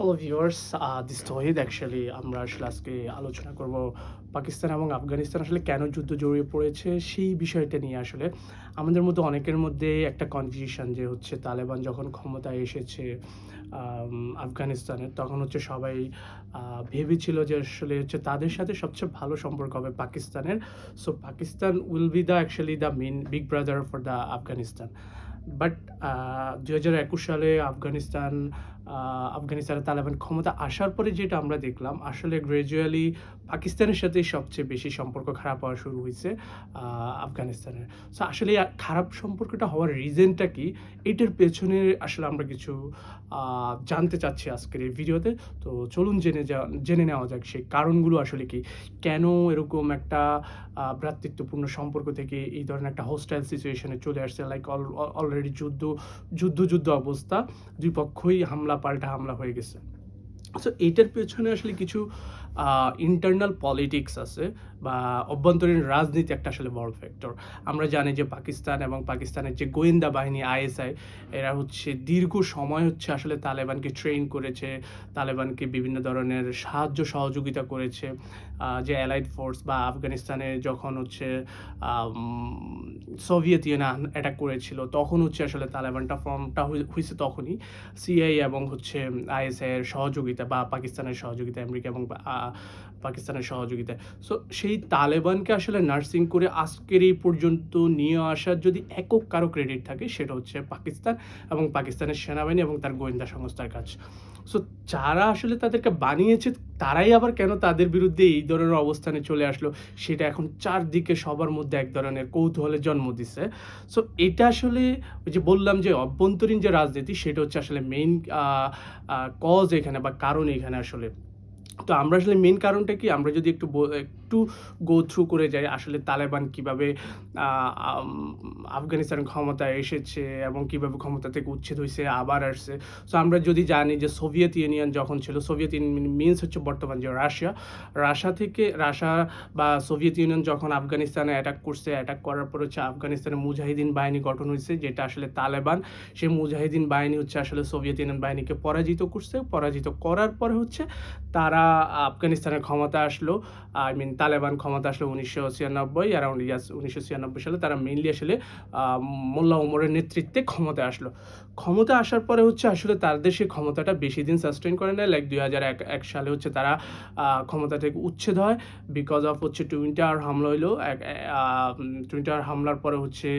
Hello viewers this Tohid actually আমরা আসলে আজকে আলোচনা করব পাকিস্তান এবং আফগানিস্তান আসলে কেন যুদ্ধ জড়িয়ে পড়েছে, সেই বিষয়টা নিয়ে আসলে। আমাদের মধ্যে অনেকের মধ্যে একটা কনফিউশন যে হচ্ছে তালেবান যখন ক্ষমতায় এসেছে আফগানিস্তানে, তখন হচ্ছে সবাই ভেবেছিল যে আসলে হচ্ছে তাদের সাথে সবচেয়ে ভালো সম্পর্ক হবে পাকিস্তানের। So Pakistan will be the actually the main big brother for the Afghanistan. But দু হাজার একুশ সালে আফগানিস্তান আফগানিস্তানের তালেবান ক্ষমতা আসার পরে যেটা আমরা দেখলাম, আসলে গ্রাজুয়ালি পাকিস্তানের সাথে সবচেয়ে বেশি সম্পর্ক খারাপ হওয়া শুরু হয়েছে আফগানিস্তানের। সো আসলে খারাপ সম্পর্কটা হওয়ার রিজনটা কি? এটার পেছনে আসলে আমরা কিছু জানতে চাচ্ছি আজকের এই ভিডিওতে। তো চলুন জেনে যা জেনে নেওয়া যাক সেই কারণগুলো আসলে কি। কেন এরকম একটা ভ্রাতৃত্বপূর্ণ সম্পর্ক থেকে এই ধরনের একটা হোস্টাইল সিচুয়েশনে চলে আসছে? লাইক অলরেডি যুদ্ধ যুদ্ধ যুদ্ধ অবস্থা। দুই পক্ষই হামলা পাল্টা হামলা হয়ে গেছে। সো এইটার পেছনে আসলে কিছু ইন্টারনাল পলিটিক্স আছে বা অভ্যন্তরীণ রাজনীতি একটা আসলে বড় ফ্যাক্টর আমরা জানি যে পাকিস্তান এবং পাকিস্তানের যে গোয়েন্দা বাহিনী, আইএসআই, এরা হচ্ছে দীর্ঘ সময় হচ্ছে আসলে তালেবানকে ট্রেন করেছে, তালেবানকে বিভিন্ন ধরনের সাহায্য সহযোগিতা করেছে যে অ্যালাইড ফোর্স বা আফগানিস্তানে যখন হচ্ছে সোভিয়েত ইউনিয়ন অ্যাটাক করেছিল, তখন হচ্ছে আসলে তালেবানটা ফর্মটা হয়েছে তখনই। সিআই এবং হচ্ছে আইএসআই এর সহযোগিতা বা পাকিস্তানের সহযোগিতা আমেরিকা এবং পাকিস্তানের সহযোগিতায়। সো সেই তালেবানকে আসলে নার্সিং করে আজকের এই পর্যন্ত নিয়ে আসার যদি একক কারও ক্রেডিট থাকে, সেটা হচ্ছে পাকিস্তান এবং পাকিস্তানের সেনাবাহিনী এবং তার গোয়েন্দা সংস্থার কাজ। সো যারা আসলে তাদেরকে বানিয়েছে, তারাই আবার কেন তাদের বিরুদ্ধে এই ধরনের অবস্থানে চলে আসলো, সেটা এখন চারদিকে সবার মধ্যে এক ধরনের কৌতূহলের জন্ম দিছে। সো এটা আসলে ওই যে বললাম যে অভ্যন্তরীণ যে রাজনীতি, সেটা হচ্ছে আসলে মেইন কজ এখানে বা কারণ এখানে আসলে। তো আমরা আসলে মেন কারণটা কি? আমরা যদি একটু একটু গো থ্রু করে যাই আসলে তালেবান কীভাবে আফগানিস্তান ক্ষমতায় এসেছে এবং কীভাবে ক্ষমতা থেকে উচ্ছেদ হয়েছে, আবার আসছে। সো আমরা যদি জানি যে সোভিয়েত ইউনিয়ন যখন ছিল সোভিয়েত ইউনিয়ন মিনস হচ্ছে বর্তমান যে রাশিয়া রাশিয়া থেকে রাশিয়া বা সোভিয়েত ইউনিয়ন যখন আফগানিস্তানে অ্যাটাক করছে অ্যাটাক করার পর হচ্ছে আফগানিস্তানের মুজাহিদিন বাহিনী গঠন হয়েছে, যেটা আসলে তালেবান। সেই মুজাহিদিন বাহিনী হচ্ছে আসলে সোভিয়েত ইউনিয়ন বাহিনীকে পরাজিত করছে। পরাজিত করার পরে হচ্ছে তারা আফগানিস্তানের ক্ষমতা আসলো, আই মিন তালেবান ক্ষমতা আসলো উনিশশো ছিয়ানব্বই অ্যারাউন্ড ইয়াস উনিশশো ছিয়ানব্বই সালে তারা মেইনলি আসলে মোল্লা ওমরের নেতৃত্বে ক্ষমতায় আসলো। ক্ষমতা আসার পরে হচ্ছে আসলে তাদের সেই ক্ষমতাটা বেশি দিন সাস্টেন করে নেয়। লাইক দুই হাজার এক সালে হচ্ছে তারা ক্ষমতা থেকে উচ্ছেদ হয় বিকজ অফ হচ্ছে টুইন টাওয়ার হামলা হইল। টুইন টাওয়ার হামলার পরে হচ্ছে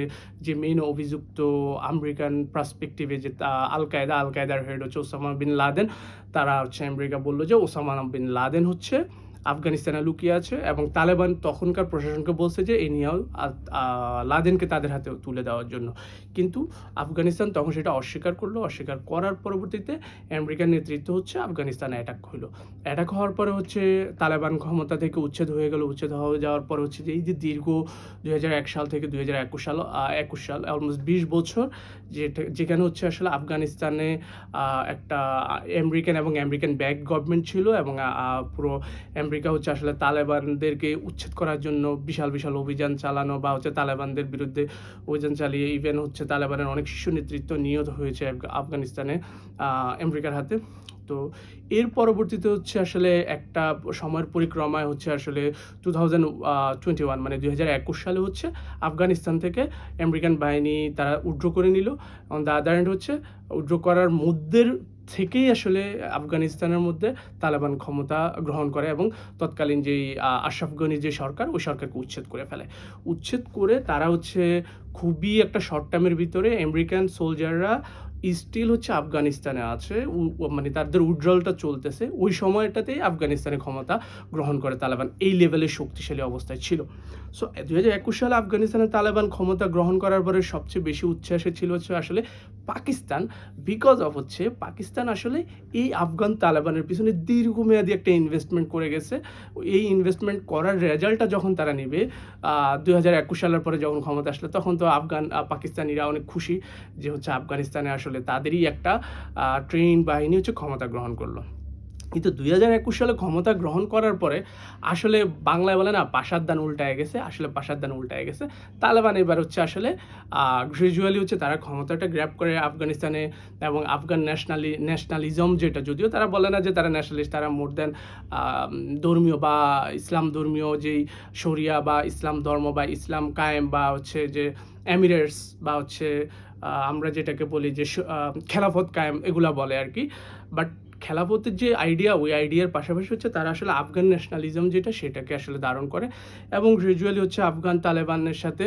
যে মেইন অভিযুক্ত আমেরিকান পার্সপেক্টিভে যে আল কায়দা আল কায়দার হেড হচ্ছে ওসামা বিন লাদেন, তারা হচ্ছে আমেরিকা বলল যে ওসামা বিন লাদেন হচ্ছে আফগানিস্তানে লুকিয়ে আছে এবং তালেবান তখনকার প্রশাসনকে বলছে যে এই লাদেনকে তাদের হাতে তুলে দেওয়ার জন্য। কিন্তু আফগানিস্তান তখন সেটা অস্বীকার করল। অস্বীকার করার পরবর্তীতে আমেরিকার নেতৃত্ব হচ্ছে আফগানিস্তানে অ্যাটাক হলো অ্যাটাক হওয়ার পরে হচ্ছে তালেবান ক্ষমতা থেকে উচ্ছেদ হয়ে গেল। উচ্ছেদ হয়ে যাওয়ার পর হচ্ছে যে, এই যে দীর্ঘ দুই সাল থেকে দুই হাজার একুশ সাল একুশ সাল অলমোস্ট বিশ বছর, যেটা, যেখানে হচ্ছে আসলে আফগানিস্তানে একটা আমেরিকান এবং আমেরিকান ব্যাক গভর্নমেন্ট ছিল এবং পুরো আমেরিকা হচ্ছে আসলে তালেবানদেরকে উচ্ছেদ করার জন্য বিশাল বিশাল অভিযান চালানো বা হচ্ছে তালেবানদের বিরুদ্ধে অভিযান চালিয়ে ইভেন হচ্ছে তালেবানের অনেক শিশু নেতৃত্ব নিহত হয়েছে আফগানিস্তানে আমেরিকার হাতে। তো এর পরবর্তীতে হচ্ছে আসলে একটা সময়ের পরিক্রমায় হচ্ছে আসলে টু থাউজেন্ড টোয়েন্টি ওয়ান মানে দুই হাজার একুশ সালে হচ্ছে আফগানিস্তান থেকে আমেরিকান বাহিনী তারা উড্র করে নিল। অন দ্য আদার হ্যান্ড হচ্ছে উড্র করার মধ্যে থেকেই আসলে আফগানিস্তানের মধ্যে তালেবান ক্ষমতা গ্রহণ করে এবং তৎকালীন যেই আশরাফ গনি যে সরকার, ওই সরকারকে উচ্ছেদ করে ফেলে। উচ্ছেদ করে তারা হচ্ছে খুবই একটা শর্ট টাইমের ভিতরে আমেরিকান সোলজাররা স্টিল হচ্ছে আফগানিস্তানে আছে মানে তাদের উজ্জ্বলটা চলতেছে। ওই সময়টাতেই আফগানিস্তানে ক্ষমতা গ্রহণ করে তালেবান। এই লেভেলের শক্তিশালী অবস্থায় ছিল। সো দু হাজার একুশ সালে আফগানিস্তানে তালেবান ক্ষমতা গ্রহণ করার পরে সবচেয়ে বেশি উচ্ছ্বাসে ছিল হচ্ছে আসলে পাকিস্তান বিকজ অফ হচ্ছে পাকিস্তান আসলে এই আফগান তালেবানের পিছনে দীর্ঘমেয়াদী একটা ইনভেস্টমেন্ট করে গেছে। এই ইনভেস্টমেন্ট করার রেজাল্টটা যখন তারা নেবে দুই হাজার একুশ সালের পরে যখন ক্ষমতা আসলো, তখন তো আফগান পাকিস্তানিরা অনেক খুশি যে হচ্ছে আফগানিস্তানে আসলে তাদেরই একটা ট্রেন বাহিনী হচ্ছে ক্ষমতা গ্রহণ করল। কিন্তু দুই হাজার একুশ সালে ক্ষমতা গ্রহণ করার পরে আসলে বাংলায় বলে না পাশার দান উল্টায় গেছে, আসলে পাশার দান উল্টায় গেছে। তালেবান এবার হচ্ছে আসলে গ্রাজুয়ালি হচ্ছে তারা ক্ষমতাটা গ্র্যাপ করে আফগানিস্তানে এবং আফগান ন্যাশনালি ন্যাশনালিজম যেটা, যদিও তারা বলে না যে তারা ন্যাশনালিস্ট তারা মোর দেন ধর্মীয় বা ইসলাম ধর্মীয় যেই শরিয়া বা ইসলাম ধর্ম বা ইসলাম কায়েম বা হচ্ছে যে এমিরেটস বা হচ্ছে আমরা যেটাকে বলি যে খেলাফত কায়েম, এগুলা বলে আর কি। বাট খেলাফতের যে আইডিয়া ওই আইডিয়ার পাশাপাশি হচ্ছে তারা আসলে আফগান ন্যাশনালিজম যেটা সেটাকে আসলে ধারণ করে এবং গ্রেজুয়ালি হচ্ছে আফগান তালেবানের সাথে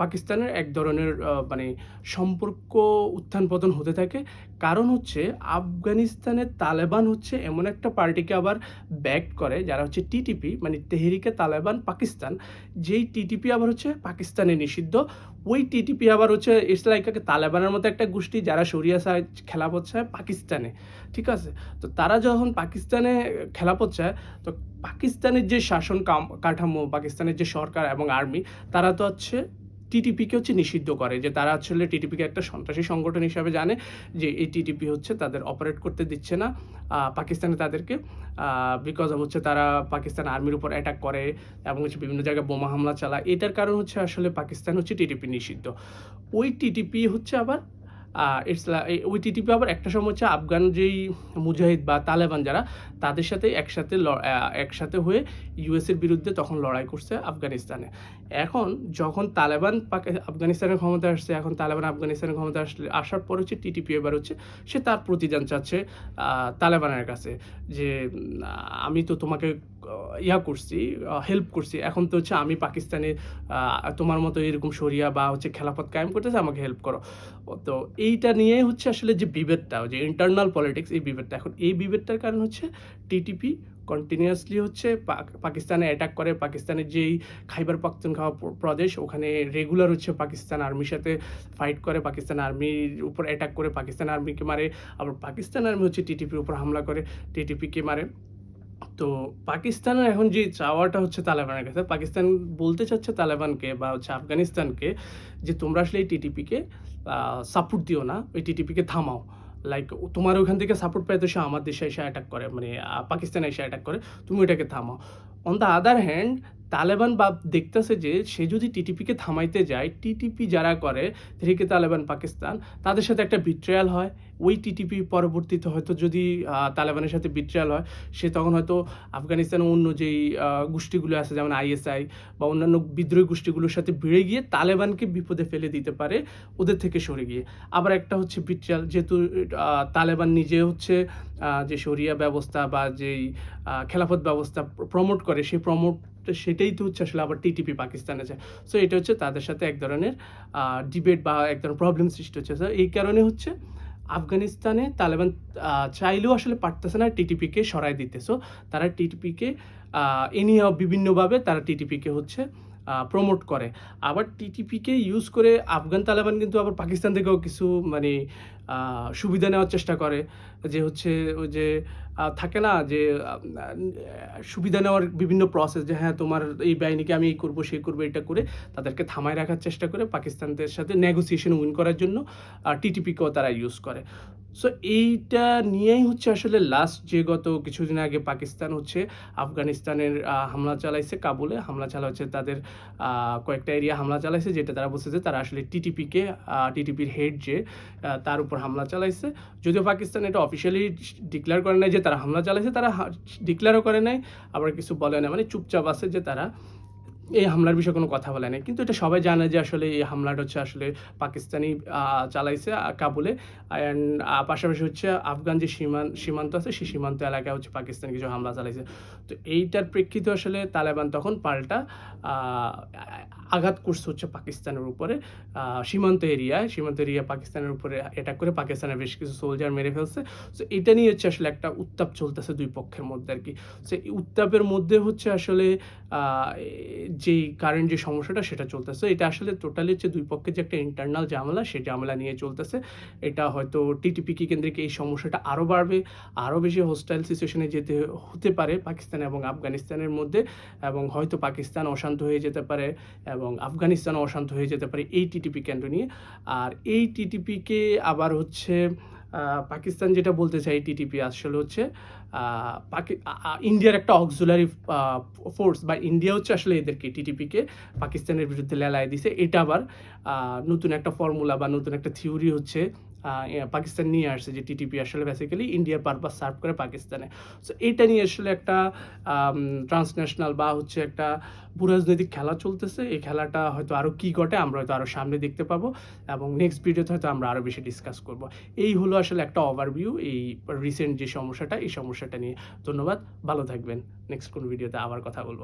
পাকিস্তানের এক ধরনের মানে সম্পর্ক উত্থান পতন হতে থাকে। কারণ হচ্ছে আফগানিস্তানের তালেবান হচ্ছে এমন একটা পার্টিকে আবার ব্যাক করে যারা হচ্ছে টিটিপি মানে তেহরিকে তালেবান পাকিস্তান। যেই টিটিপি আবার হচ্ছে পাকিস্তানে নিষিদ্ধ, ওই টিটিপি আবার হচ্ছে ইসলাইকাকে তালেবানের মতো একটা গোষ্ঠী যারা সরিয়া চায় খেলাপথ চায় পাকিস্তানে। ঠিক আছে? তো তারা যখন পাকিস্তানে খেলাপথ চায়, তো পাকিস্তানের যে শাসন কাঠামো, পাকিস্তানের যে সরকার এবং আর্মি, তারা তো হচ্ছে টিটিপিকে হচ্ছে নিষিদ্ধ করে, যে তারা আসলে টিটিপিকে একটা সন্ত্রাসী সংগঠন হিসাবে জানে, যে এই টিটিপি হচ্ছে তাদের অপারেট করতে দিচ্ছে না। পাকিস্তানে তাদেরকে বিকজ অফ হচ্ছে তারা পাকিস্তান আর্মির উপর অ্যাটাক করে এবং হচ্ছে বিভিন্ন জায়গায় বোমা হামলা চালায়। এটার কারণ হচ্ছে আসলে পাকিস্তান হচ্ছে টিটিপি নিষিদ্ধ। ওই টিটিপি হচ্ছে আবার ইটস ওই টিটিপি আবার একটা সময় হচ্ছে আফগান যেই মুজাহিদ বা তালেবান যারা, তাদের সাথে একসাথে একসাথে হয়ে ইউএসের বিরুদ্ধে তখন লড়াই করছে আফগানিস্তানে। এখন যখন তালেবান আফগানিস্তানের ক্ষমতা আসছে, এখন তালেবান আফগানিস্তানের ক্ষমতা আসলে, আসার পর হচ্ছে টিটিপি এবার হচ্ছে সে তার প্রতিদান চাচ্ছে তালেবানের কাছে যে আমি তো তোমাকে ইয়া করছি হেল্প করছি। এখন তো হচ্ছে আমি পাকিস্তানে তোমার মতো এরকম সরিয়া বা হচ্ছে খেলাফত কায়েম করতেছে, আমাকে হেল্প করো। তো এইটা নিয়ে হচ্ছে আসলে যে বিভেদটা, যে ইন্টারনাল পলিটিক্স এই বিভেদটা। এখন এই বিভেদটার কারণ হচ্ছে টিটিপি কন্টিনিউয়াসলি হচ্ছে পাক- পাকিস্তানে অ্যাটাক করে। পাকিস্তানের যেই খাইবার পাখতুনখাওয়া প্র- প্রদেশ, ওখানে রেগুলার হচ্ছে পাকিস্তান আর্মির সাথে ফাইট করে। পাকিস্তান আর্মির উপর অ্যাটাক করে। পাকিস্তান আর্মিকে মারে। আবার পাকিস্তান আর্মি হচ্ছে টিটিপির উপর হামলা করে। টিটিপিকে মারে। তো পাকিস্তানের এখন যে চাওয়াটা হচ্ছে তালেবানের কাছে, পাকিস্তান বলতে চাচ্ছে তালেবানকে বা হচ্ছে আফগানিস্তানকে যে তোমরা আসলে এই টিটিপিকে সাপোর্ট দিও না। ওই টিটিপিকে থামাও। লাইক তোমার ওখান থেকে সাপোর্ট পায় তো সে আমার দেশে এসে অ্যাটাক করে মানে পাকিস্তানে এসে অ্যাটাক করে, তুমি ওইটাকে থামাও। On the other hand Taliban বা দেখতেছে যে সে যদি টিটিপিকে থামাইতে যায় টিটিপি যারা করে থেকে তালেবান পাকিস্তান তাদের সাথে একটা বিট্রেয়াল হয়। ওই টিটিপি পরবর্তীতে হয়তো যদি তালেবানের সাথে বিট্রেয়াল হয়, সে তখন হয়তো আফগানিস্তানের অন্য যেই গোষ্ঠীগুলো আছে, যেমন আইএসআই বা অন্যান্য বিদ্রোহী গোষ্ঠীগুলোর সাথে ভিড়ে গিয়ে তালেবানকে বিপদে ফেলে দিতে পারে, ওদের থেকে সরে গিয়ে। আবার একটা হচ্ছে বিট্রিয়াল যেহেতু তালেবান নিজে হচ্ছে যে শরিয়া ব্যবস্থা বা যেই খেলাফত ব্যবস্থা প্রমোট করে, সেই প্রমোট সেটাই তো হচ্ছে আসলে আবার টিটিপি পাকিস্তানে যায়। সো এটা হচ্ছে তাদের সাথে এক ধরনের ডিবেট বা এক ধরনের প্রবলেম সৃষ্টি হচ্ছে। এই কারণে হচ্ছে আফগানিস্তানে তালেবান চাইলেও আসলে পারতেছে না টিটিপিকে সরাই দিতে। সো তারা টিটিপিকে এ নিয়ে বিভিন্নভাবে তারা টিটিপিকে হচ্ছে প্রমোট করে। আবার টিটিপিকে ইউজ করে আফগান তালেবান কিন্তু আবার পাকিস্তান থেকেও কিছু মানে সুবিধা নেওয়ার চেষ্টা করে। যে হচ্ছে ওই যে থাকে না যে সুবিধা নেওয়ার বিভিন্ন প্রসেস যে হ্যাঁ তোমার এই বাহিনীকে আমি এই করব, সেই করব, এটা করে তাদেরকে থামায় রাখার চেষ্টা করে পাকিস্তানদের সাথে নেগোসিয়েশন উইন করার জন্য টিটিপিকেও তারা ইউজ করে। সো এইটা নিয়েই হচ্ছে আসলে লাস্ট যে গত কিছুদিন আগে পাকিস্তান হচ্ছে, আফগানিস্তানের হামলা চালাইছে কাবুলে। হামলা চালাচ্ছে তাদের কয়েকটা এরিয়া হামলা চালাইছে যেটা তারা বলছে যে তারা আসলে টিটিপিকে টিটিপির হেড যে তার উপর হামলা চালাইছে। যদিও পাকিস্তান এটা অফিসিয়ালি ডিক্লেয়ার করে নাই যে তারা হামলা চালাইছে, তারা ডিক্লেয়ারও করে নাই। আবার কিছু বলে না মানে চুপচাপ আছে যে তারা। এই হামলার বিষয়ে কোনো কথা বলে নাই। কিন্তু এটা সবাই জানে যে আসলে এই হামলাটা হচ্ছে আসলে পাকিস্তানি চালাইছে কাবুলে। অ্যান্ড পাশাপাশি হচ্ছে আফগান যে সীমান, সীমান্ত আছে, সেই সীমান্ত এলাকায় হচ্ছে পাকিস্তান কিছু হামলা চালাইছে। তো এইটার প্রেক্ষিতে আসলে তালেবান তখন পাল্টা আঘাত করছে হচ্ছে পাকিস্তানের উপরে। সীমান্ত এরিয়ায়, সীমান্ত এরিয়া পাকিস্তানের উপরে অ্যাটাক করে পাকিস্তানের বেশ কিছু সোলজার মেরে ফেলছে। তো এটা নিয়ে হচ্ছে আসলে একটা উত্তাপ চলতেছে দুই পক্ষের মধ্যে আর কি। সো উত্তাপের মধ্যে হচ্ছে আসলে যেই কারেন্ট যে সমস্যাটা, সেটা চলতেছে। এটা আসলে টোটালি হচ্ছে দুই পক্ষের যে একটা ইন্টারনাল ঝামেলা সেই ঝামেলা নিয়ে চলতেছে। এটা হয়তো টিটিপিকে কেন্দ্রিক এই সমস্যাটা আরও বাড়বে আরও বেশি হোস্টাইল সিচুয়েশনে যেতে হতে পারে পাকিস্তান এবং আফগানিস্তানের মধ্যে এবং হয়তো পাকিস্তান অশান্ত হয়ে যেতে পারে এবং আফগানিস্তানও অশান্ত হয়ে যেতে পারে এই টিটিপি কেন্দ্র নিয়ে। আর এই টিটিপিকে আবার হচ্ছে পাকিস্তান যেটা বলতে চাই টিটিপি আসলে হচ্ছে ইন্ডিয়ার একটা অক্সুলারি ফোর্স বা ইন্ডিয়া হচ্ছে আসলে এদেরকে টিটিপিকে পাকিস্তানের বিরুদ্ধে লেলায় দিছে। এটা আবার নতুন একটা ফর্মুলা বা নতুন একটা থিওরি হচ্ছে পাকিস্তান নিয়ে আসছে যে টিটিপি আসলে বেসিক্যালি ইন্ডিয়ার পারপাস সার্ভ করে পাকিস্তানে। সো এটা নিয়ে আসলে একটা ট্রান্সন্যাশনাল বা হচ্ছে একটা ভূরাজনৈতিক খেলা চলতেছে। এই খেলাটা হয়তো আরও কী ঘটে আমরা হয়তো আরও সামনে দেখতে পাবো এবং নেক্সট ভিডিওতে হয়তো আমরা আরও বেশি ডিসকাস করব। এই হলো আসলে একটা ওভারভিউ এই রিসেন্ট যে সমস্যাটা, এই সমস্যাটা নিয়ে। ধন্যবাদ, ভালো থাকবেন। নেক্সট কোন ভিডিওতে আবার কথা বলব।